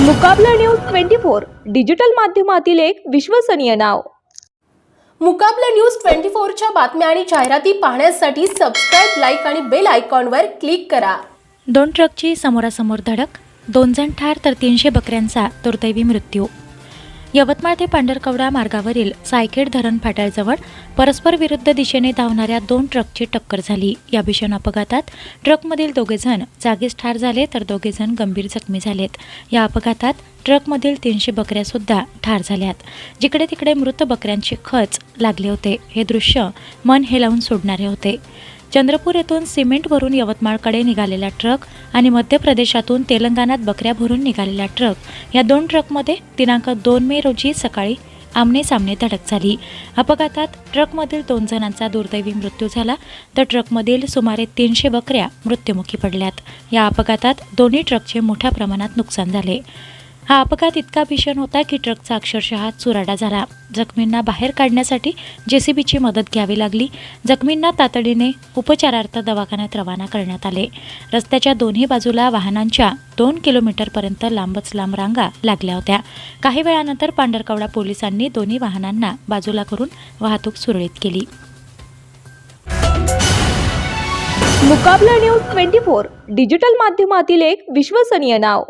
Mukabala news twenty four digital माध्यमातील एक विश्वसनीय नाव. मुकाबला न्यूज ट्वेंटी फोरच्या बातम्या आणि जाहिराती पाहण्यासाठी सबस्क्राईब लाईक आणि बेल आयकॉनवर क्लिक करा. दोन ट्रकची समोरासमोर धडक दोन जण ठार तर तीनशे बकऱ्यांचा दुर्दैवी मृत्यू. यवतमाळ ते पांढरकवडा मार्गावरील सायखेड धरण फाट्याजवळ परस्पर विरुद्ध दिशेने धावणाऱ्या दोन ट्रकची टक्कर झाली. या भीषण अपघातात ट्रकमधील दोघेजण जागीच ठार झाले तर दोघेजण गंभीर जखमी झालेत. या अपघातात ट्रकमधील तीनशे बकऱ्यासुद्धा ठार झाल्यात. जिकडे तिकडे मृत बकऱ्यांचे खच लागले होते. हे दृश्य मन हेलावून सोडणारे होते. चंद्रपूर येथून सिमेंट भरून यवतमाळकडे निघालेला ट्रक आणि मध्य प्रदेशातून तेलंगणात बकऱ्या भरून निघालेला ट्रक. या दोन ट्रकमध्ये दिनांक दोन मे रोजी सकाळी आमने सामने धडक झाली. अपघातात ट्रकमधील दोन जणांचा दुर्दैवी मृत्यू झाला. तर ट्रकमधील सुमारे तीनशे बकऱ्या मृत्युमुखी पडल्यात. या अपघातात दोन्ही ट्रकचे मोठ्या प्रमाणात नुकसान झाले. हा अपघात इतका भीषण होता की ट्रकचा अक्षरशः चुराडा झाला. जखमींना बाहेर काढण्यासाठी जेसीबीची मदत घ्यावी लागली. जखमींना तातडीने उपचारार्थ दवाखान्यात रवाना करण्यात आले. रस्त्याच्या दोन्ही बाजूला वाहनांच्या दोन किलोमीटरपर्यंत लांबच लांब रांगा लागल्या होत्या. काही वेळानंतर पांढरकवडा पोलिसांनी दोन्ही वाहनांना बाजूला करून वाहतूक सुरळीत केली. Mukabala news twenty four digital माध्यमातील एक विश्वसनीय नाव.